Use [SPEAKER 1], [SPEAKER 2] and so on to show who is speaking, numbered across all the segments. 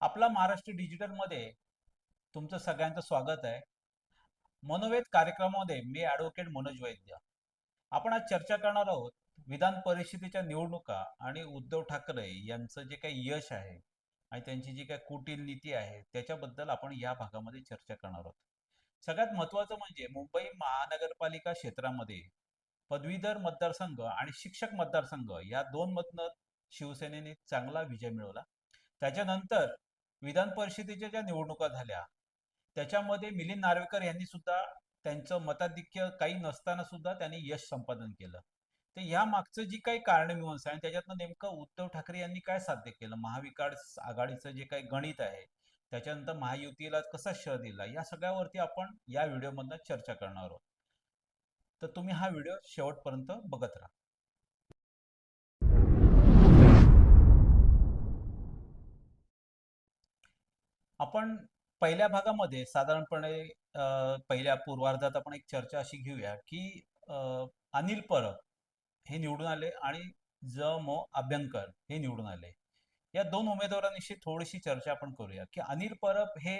[SPEAKER 1] आपला महाराष्ट्र डिजिटलमध्ये तुमचं सगळ्यांचं स्वागत आहे. मनोवेद कार्यक्रमामध्ये मी ॲडव्होकेट मनोज वैद्य. आपण आज चर्चा करणार आहोत विधान परिषदेच्या निवडणुका आणि उद्धव ठाकरे यांचं जे काही यश आहे आणि त्यांची जी काही कुटील नीती आहे त्याच्याबद्दल आपण या भागामध्ये चर्चा करणार आहोत. सगळ्यात महत्त्वाचं म्हणजे मुंबई महानगरपालिका क्षेत्रामध्ये पदवीधर मतदारसंघ आणि शिक्षक मतदारसंघ या दोन मधनं शिवसेनेने चांगला विजय मिळवला. त्याच्यानंतर विधान परिषदेच्या ज्या निवडणुका झाल्या त्याच्यामध्ये मिलिंद नार्वेकर यांनी सुद्धा त्यांचं मताधिक्य काही नसताना सुद्धा त्यांनी यश संपादन केलं. तर या मागचं जी काही कारणमीमांसा आहे त्याच्यातनं नेमकं उद्धव ठाकरे यांनी काय साध्य केलं? महाविकास आघाडीचं जे काही गणित आहे त्याच्यानंतर महायुतीला कसा शह दिला? या सगळ्यावरती आपण या व्हिडिओमधनं चर्चा करणार आहोत. तर तुम्ही हा व्हिडिओ शेवटपर्यंत बघत राहा. आपण पहिल्या भागामध्ये साधारणपणे पहिल्या पूर्वार्धात आपण एक चर्चा अशी घेऊया की अनिल परब हे निवडून आले आणि ज मो अभ्यंकर हे निवडून आले. या दोन उमेदवारांविषयी थोडीशी चर्चा आपण करूया की अनिल परब हे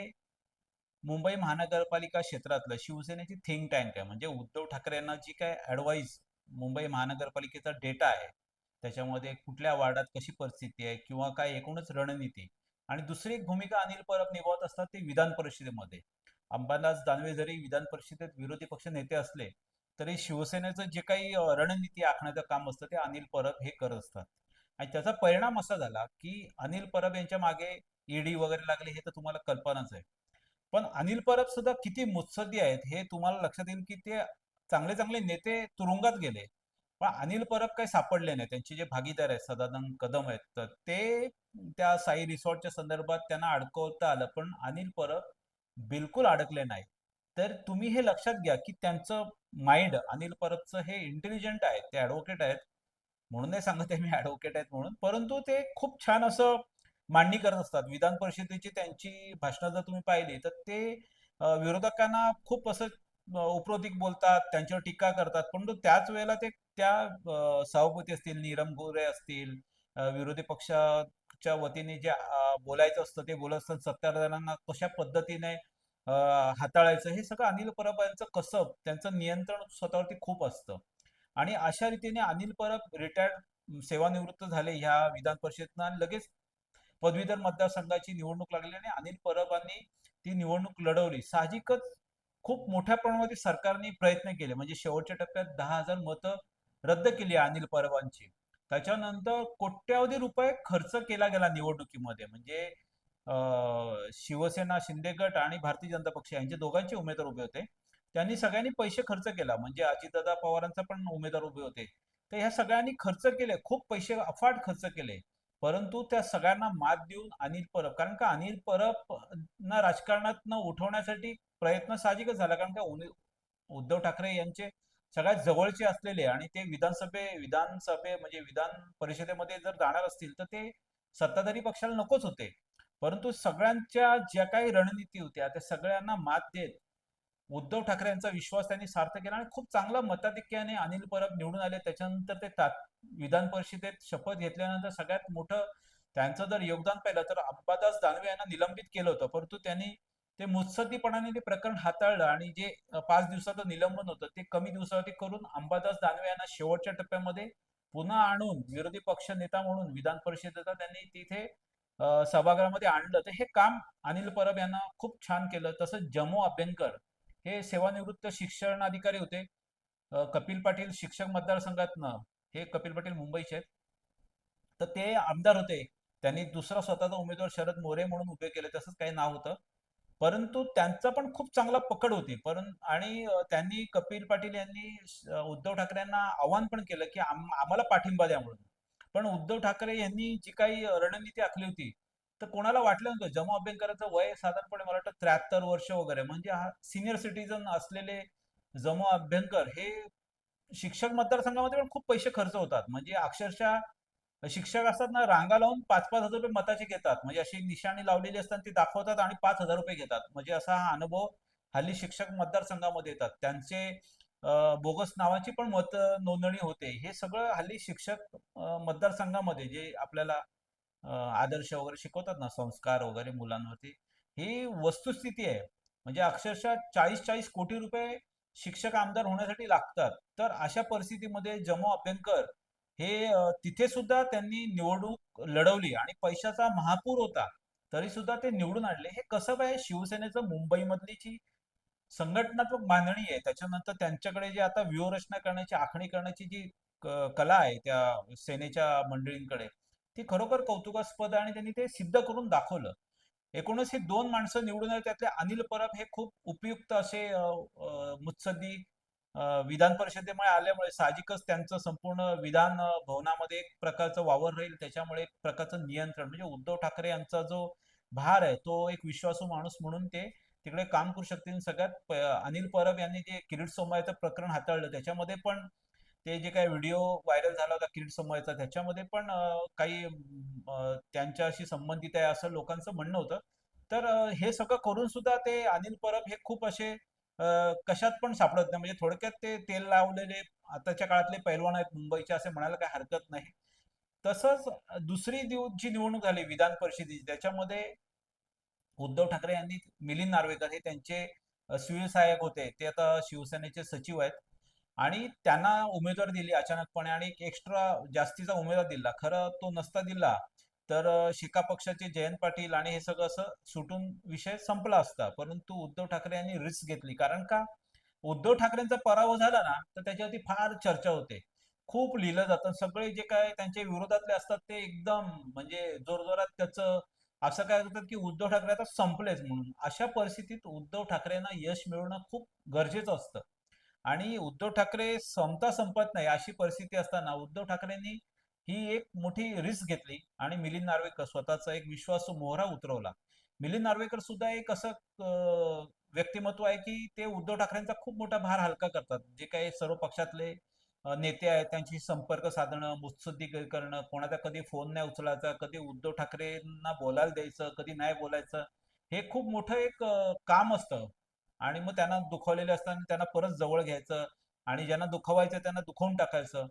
[SPEAKER 1] मुंबई महानगरपालिका क्षेत्रातलं शिवसेनेची थिंक टँक आहे. म्हणजे उद्धव ठाकरे यांना जी काय ॲडवाईस मुंबई महानगरपालिकेचा डेटा आहे त्याच्यामध्ये कुठल्या वार्डात कशी परिस्थिती आहे किंवा काय एकूणच रणनीती आणि दुसरी एक भूमिका अनिल परब निभावत असतात ते विधान परिषदेमध्ये. अंबादास दानवे जरी विधान परिषदेत विरोधी पक्ष नेते असले तरी शिवसेनेचं जे काही रणनीती आखण्याचं काम असतं ते अनिल परब हे करत असतात. आणि त्याचा परिणाम असा झाला की अनिल परब यांच्या मागे ईडी वगैरे लागले हे तर तुम्हाला कल्पनाच आहे. पण अनिल परब सुद्धा किती मुत्सद्दी आहेत हे तुम्हाला लक्षात येईल की ते चांगले चांगले नेते तुरुंगात गेले. पण अनिल परब काही सापडले नाही. त्यांचे जे भागीदार आहेत सदानंद कदम आहेत तर ते त्या साई रिसॉर्टच्या संदर्भात त्यांना अडकवता आलं. पण अनिल परब बिलकुल अडकले नाही तर तुम्ही हे लक्षात घ्या की त्यांचं माइंड अनिल परबचं हे इंटेलिजंट आहे ते ॲडव्होकेट आहेत. म्हणून नाही सांगत आहे मी ॲडव्होकेट आहेत म्हणून. परंतु ते खूप छान असं मांडणी करत असतात. विधान परिषदेची त्यांची भाषणं जर तुम्ही पाहिली तर ते विरोधकांना खूप असं उपरोधिक बोलतात त्यांच्यावर टीका करतात. परंतु त्याच वेळेला ते त्या सभापती असतील नीरम गोरे असतील विरोधी पक्षाच्या वतीने जे बोलायचं असतं ते बोलत असतात. सत्ताधाऱ्यांना कशा पद्धतीने हाताळायचं हे सगळं अनिल परब यांचं कसब त्यांचं नियंत्रण स्वतःवरती खूप असतं. आणि अशा रीतीने अनिल परब रिटायर्ड सेवानिवृत्त झाले ह्या विधान परिषदेनं आणि लगेच पदवीधर मतदारसंघाची निवडणूक लागली आणि अनिल परबांनी ती निवडणूक लढवली. साहजिकच खूप मोठ्या प्रमाणामध्ये सरकारने प्रयत्न केले. म्हणजे शेवटच्या टप्प्यात दहा हजार मतं रद्द केली अनिल परवांची त्याच्यानंतर कोट्यावधी रुपये खर्च केला गेला निवडणुकीमध्ये. म्हणजे शिवसेना शिंदे गट आणि भारतीय जनता पक्ष यांचे दोघांचे उमेदवार उभे होते. त्यांनी सगळ्यांनी पैसे खर्च केला. म्हणजे अजितदादा पवारांचा पण उमेदवार उभे होते. तर ह्या सगळ्यांनी खर्च केले. खूप पैसे अफाट खर्च केले. परंतु त्या सगळ्यांना मात देऊन अनिल परब कारण का अनिल परब ना राजकारणात न उठवण्यासाठी प्रयत्न साहजिकच झाला कारण का उद्धव ठाकरे यांचे सगळ्यात जवळचे असलेले आणि ते विधानसभे विधानसभे म्हणजे विधान परिषदेमध्ये जर जाणार असतील तर ते सत्ताधारी पक्षाला नकोच होते. परंतु सगळ्यांच्या ज्या काही रणनीती होत्या त्या सगळ्यांना मात देत उद्धव ठाकरे यांचा विश्वास त्यांनी सार्थ केला आणि खूप चांगला मताधिक्याने अनिल परब निवडून आले. त्याच्यानंतर ते तात विधान परिषदेत शपथ घेतल्यानंतर सगळ्यात मोठं त्यांचं जर योगदान पाहिलं तर अंबादास दानवे यांना निलंबित केलं होतं. परंतु त्यांनी ते मुत्सद्दीपणाने ते प्रकरण हाताळलं आणि जे पाच दिवसाचं निलंबन होतं ते कमी दिवसावरती करून अंबादास दानवे यांना शेवटच्या टप्प्यामध्ये पुन्हा आणून विरोधी पक्ष नेता म्हणून विधान परिषदेचा त्यांनी तिथे सभागृहामध्ये आणलं. तर हे काम अनिल परब यांना खूप छान केलं. तसंच जमो अभ्यंकर हे सेवानिवृत्त शिक्षण अधिकारी होते. कपिल पाटील शिक्षक मतदारसंघातनं हे कपिल पाटील मुंबईचे आहेत. तर ते आमदार होते. त्यांनी दुसरा स्वतःचा उमेदवार शरद मोरे म्हणून उभे केले. तसंच काही नाव होतं. परंतु त्यांचा पण खूप चांगला पकड होती. परं आणि त्यांनी कपिल पाटील यांनी उद्धव ठाकरे यांना आवाहन पण केलं की आम- आम्हाला पाठिंबा द्या म्हणून. पण उद्धव ठाकरे यांनी जी काही रणनीती आखली होती तर कोणाला वाटलं नव्हतं. जमा अभ्यंकराचं वय साधारणपणे मला वाटतं त्र्याहत्तर वर्ष वगैरे. म्हणजे हा सिनियर सिटीजन असलेले जमा अभ्यंकर हे शिक्षक मतदारसंघामध्ये पण खूप पैसे खर्च होतात. म्हणजे अक्षरशः शिक्षक असतात ना रांगा लावून पाच पाच हजार रुपये मताचे घेतात. म्हणजे अशी निशाणी लावलेली असतात ती दाखवतात आणि पाच हजार रुपये घेतात. म्हणजे असा हा अनुभव हल्ली शिक्षक मतदारसंघामध्ये येतात. त्यांचे बोगस नावाची पण मत नोंदणी होते. हे सगळं हल्ली शिक्षक मतदारसंघामध्ये जे आपल्याला आदर्श वगैरे शिकवतात ना संस्कार वगैरे मुलांवरती. ही वस्तुस्थिती आहे. म्हणजे अक्षरशः चाळीस चाळीस कोटी रुपये शिक्षक आमदार होण्यासाठी लागतात. तर अशा परिस्थितीमध्ये जमो अभ्यंकर हे तिथे सुद्धा त्यांनी निवडणूक लढवली आणि पैशाचा महापूर होता. तरी सुद्धा ते निवडून आणले. हे कसं काय शिवसेनेचं मुंबईमधली जी संघटनात्मक बांधणी आहे. त्याच्यानंतर त्यांच्याकडे जे आता व्यूहरचना करण्याची आखणी करण्याची जी कला आहे त्या सेनेच्या मंडळींकडे ती खरोखर कौतुकास्पद आणि त्यांनी ते सिद्ध करून दाखवलं. एकूणच हे दोन माणसं निवडून आले त्यातले अनिल परब हे खूप उपयुक्त असे मुत्सद्दी विधान परिषदेमुळे आल्यामुळे साहजिकच त्यांचं संपूर्ण विधान भवनामध्ये एक प्रकारचं वावर राहील त्याच्यामुळे एक प्रकारचं नियंत्रण म्हणजे उद्धव ठाकरे यांचा जो भार आहे तो एक विश्वासू माणूस म्हणून ते तिकडे काम करू शकतील. सगळ्यात अनिल परब यांनी जे किरीट सोमय्याचं प्रकरण हाताळलं. त्याच्यामध्ये पण ते जे काही व्हिडिओ व्हायरल झाला होता किरीट समयचा त्याच्यामध्ये पण काही त्यांच्याशी संबंधित आहे असं लोकांचं म्हणणं होतं. तर हे सगळं करून सुद्धा ते अनिल परब हे खूप असे कशात पण सापडत नाही. म्हणजे थोडक्यात ते तेल लावलेले आताच्या काळातले पैलवान आहेत मुंबईचे असे म्हणायला काही हरकत नाही. तसंच दुसरी दिव जी निवडणूक झाली विधान परिषदेची. त्याच्यामध्ये उद्धव ठाकरे यांनी मिलिंद नार्वेकर हे त्यांचे सिव्हिल सहाय्यक होते. ते आता शिवसेनेचे सचिव आहेत. आणि त्यांना उमेदवार दिली अचानकपणे आणि एक एक्स्ट्रा जास्तीचा उमेदवार दिला. खरं तो नसता दिला तर शिका पक्षाचे जयंत पाटील आणि हे सगळं असं सुटून विषय संपला असता. परंतु उद्धव ठाकरे यांनी रिस्क घेतली. कारण का? उद्धव ठाकरेंचा पराभव झाला ना तर त्याच्यावरती फार चर्चा होते. खूप लिहिलं जातं. सगळे जे काय त्यांच्या विरोधातले असतात ते एकदम म्हणजे जोरजोरात त्याचं असं काय करतात की उद्धव ठाकरे आता संपलेच म्हणून. अशा परिस्थितीत उद्धव ठाकरेंना यश मिळवणं खूप गरजेचं असतं. आणि उद्धव ठाकरे संपता संपत नाही अशी परिस्थिती असताना उद्धव ठाकरेंनी ही एक मोठी रिस्क घेतली आणि मिलिंद नार्वेकर स्वतःचा एक विश्वासू मोहरा उतरवला. मिलिंद नार्वेकर सुद्धा एक असं व्यक्तिमत्व आहे की ते उद्धव ठाकरेंचा खूप मोठा भार हलका करतात. जे काही सर्व पक्षातले नेते आहेत त्यांची संपर्क साधणं मुत्सुद्दी करणं कोणाचा कधी फोन नाही उचलायचा कधी उद्धव ठाकरेंना बोलायला द्यायचं कधी नाही बोलायचं हे खूप मोठं एक काम असतं. आणि मग त्यांना दुखावलेले असताना त्यांना परत जवळ घ्यायचं आणि ज्यांना दुखवायचं त्यांना दुखवून टाकायचं.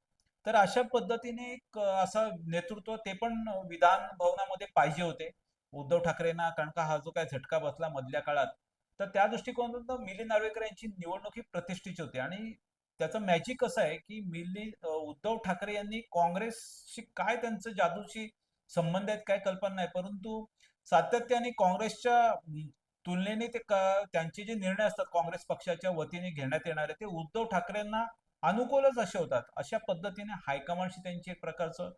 [SPEAKER 1] तर अशा पद्धतीने एक असं नेतृत्व ते पण विधान भवनामध्ये पाहिजे होते. उद्धव ठाकरेंना कारण का हा जो काय झटका बसला मधल्या काळात तर त्या दृष्टिकोनातून मिलिंद नार्वेकर यांची निवडणूक ही प्रतिष्ठित होती. आणि त्याचं मॅजिक असं आहे की मिली उद्धव ठाकरे यांनी काँग्रेसशी काय त्यांचं जादूशी संबंध आहेत काय कल्पना नाही परंतु सातत्याने काँग्रेसच्या तुलनेने ते त्यांचे जे निर्णय असतात काँग्रेस पक्षाच्या वतीने घेण्यात येणारे ते उद्धव ठाकरेंना अनुकूलच असे होतात अशा पद्धतीने हायकमांडशी त्यांची एक प्रकारचं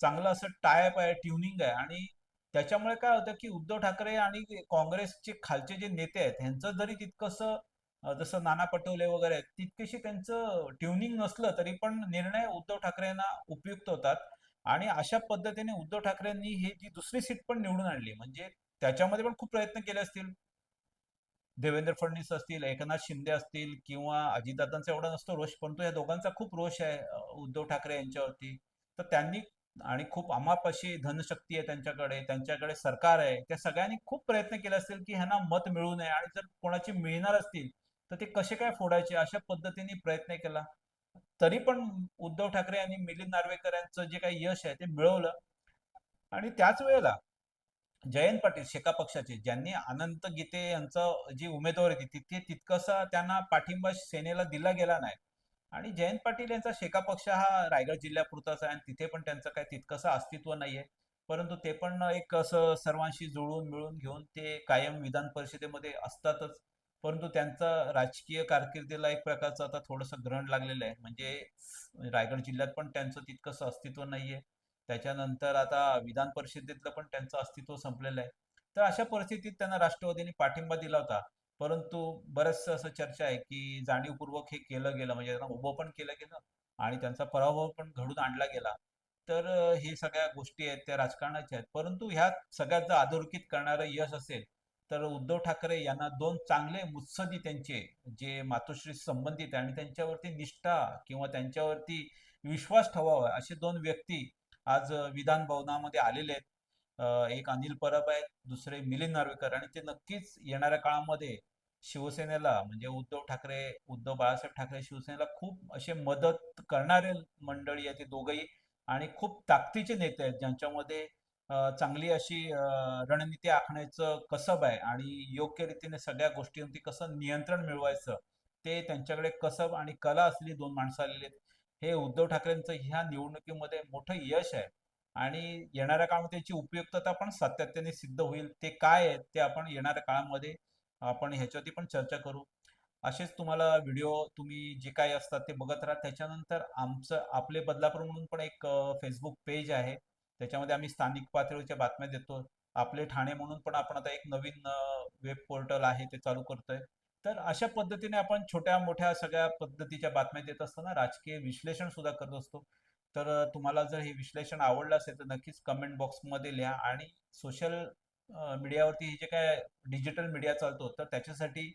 [SPEAKER 1] चांगलं असं टायप आहे ट्युनिंग आहे. आणि त्याच्यामुळे काय होतं की उद्धव ठाकरे आणि काँग्रेसचे खालचे जे नेते आहेत ह्यांचं जरी तितकंसं जसं नाना पटोले वगैरे आहेत तितकेशी त्यांचं ट्युनिंग नसलं तरी पण निर्णय उद्धव ठाकरेंना उपयुक्त होतात. आणि अशा पद्धतीने उद्धव ठाकरेंनी ही जी दुसरी सीट पण निवडून आणली म्हणजे त्याच्यामध्ये पण खूप प्रयत्न केले असतील. देवेंद्र फडणवीस असतील एकनाथ शिंदे असतील किंवा अजितदादांचा एवढा नसतो रोष परंतु या दोघांचा खूप रोष आहे उद्धव ठाकरे यांच्यावरती. तर त्यांनी आणि खूप अमाप अशी धनशक्ती आहे त्यांच्याकडे त्यांच्याकडे सरकार आहे त्या सगळ्यांनी खूप प्रयत्न केले असतील की ह्यांना मत मिळू नये आणि जर कोणाची मिळणार असतील तर ते कसे काय फोडायचे अशा पद्धतीने प्रयत्न केला. तरी पण उद्धव ठाकरे आणि मिलिंद नार्वेकर यांचं जे काही यश आहे ते मिळवलं. आणि त्याच वेळेला जयंत पाटील शेका पक्षाचे ज्यांनी अनंत गीते यांचं जी उमेदवारी होती तिथे तितकसा त्यांना पाठिंबा सेनेला दिला गेला नाही. आणि जयंत पाटील यांचा शेका पक्ष हा रायगड जिल्ह्यापुरताच आहे आणि तिथे पण त्यांचं काही तितकंसं अस्तित्व नाहीये. परंतु ते पण एक असं सर्वांशी जुळून मिळून घेऊन ते कायम विधान परिषदेमध्ये असतातच. परंतु त्यांचा राजकीय कारकिर्दीला एक प्रकारचं आता थोडंसं ग्रहण लागलेलं आहे. म्हणजे रायगड जिल्ह्यात पण त्यांचं तितकंसं अस्तित्व नाहीये. त्याच्यानंतर आता विधान परिषदेतलं पण त्यांचं अस्तित्व संपलेलं आहे. तर अशा परिस्थितीत त्यांना राष्ट्रवादीने पाठिंबा दिला होता. परंतु बरंच असं चर्चा आहे की जाणीवपूर्वक हे केलं गेलं म्हणजे त्यांना उभं पण केलं गेलं आणि त्यांचा पराभव पण घडून आणला गेला. तर हे सगळ्या गोष्टी आहेत त्या राजकारणाच्या आहेत. परंतु ह्यात सगळ्यात जर अधोरेखित करणारं यश असेल तर उद्धव ठाकरे यांना दोन चांगले मुत्सदी त्यांचे जे मातोश्री संबंधित आणि त्यांच्यावरती निष्ठा किंवा त्यांच्यावरती विश्वास ठेवावा असे दोन व्यक्ती आज विधान भवनामध्ये आलेले आहेत. एक अनिल परब आहेत दुसरे मिलिंद नार्वेकर आणि ते नक्कीच येणाऱ्या काळामध्ये शिवसेनेला म्हणजे उद्धव ठाकरे उद्धव बाळासाहेब ठाकरे शिवसेनेला खूप असे मदत करणारे मंडळी आहेत ते दोघंही आणि खूप ताकदीचे नेते आहेत ज्यांच्यामध्ये चांगली अशी रणनीती आखण्याचं कसब आहे आणि योग्य रीतीने सगळ्या गोष्टींवरती कसं नियंत्रण मिळवायचं ते त्यांच्याकडे कसब आणि कला असलेली दोन माणसं आलेली आहेत. हे उद्धव ठाकरेंचं ह्या निवडणुकीमध्ये मोठं यश आहे. आणि येणाऱ्या काळामध्ये त्याची उपयुक्तता पण सातत्याने सिद्ध होईल. ते काय आहे ते आपण येणाऱ्या काळामध्ये आपण ह्याच्यावरती पण चर्चा करू. असेच तुम्हाला व्हिडिओ तुम्ही जे काही असतात ते बघत राहा. त्याच्यानंतर आमचं आपले बदलापूर म्हणून पण एक फेसबुक पेज आहे. त्याच्यामध्ये आम्ही स्थानिक पातळीच्या बातम्या देतो. आपले ठाणे म्हणून पण आपण आता एक नवीन वेब पोर्टल आहे ते चालू करतोय. तर अशा पद्धतीने आपण छोट्या मोठ्या सगळ्या पद्धतीच्या बातम्या देत असताना राजकीय विश्लेषण सुद्धा करत असतो. तर तुम्हाला जर हे विश्लेषण आवडलं असेल तर नक्कीच कमेंट बॉक्समध्ये लिहा आणि सोशल मीडियावरती हे जे काय डिजिटल मीडिया चालतो तर त्याच्यासाठी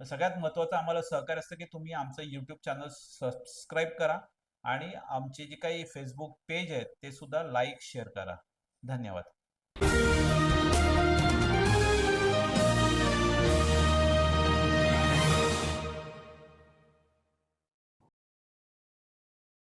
[SPEAKER 1] सगळ्यात महत्त्वाचं आम्हाला सहकार्य असतं की तुम्ही आमचं यूट्यूब चॅनल सबस्क्राईब करा आणि आमचे जे काही फेसबुक पेज आहेत ते सुद्धा लाईक शेअर करा. धन्यवाद.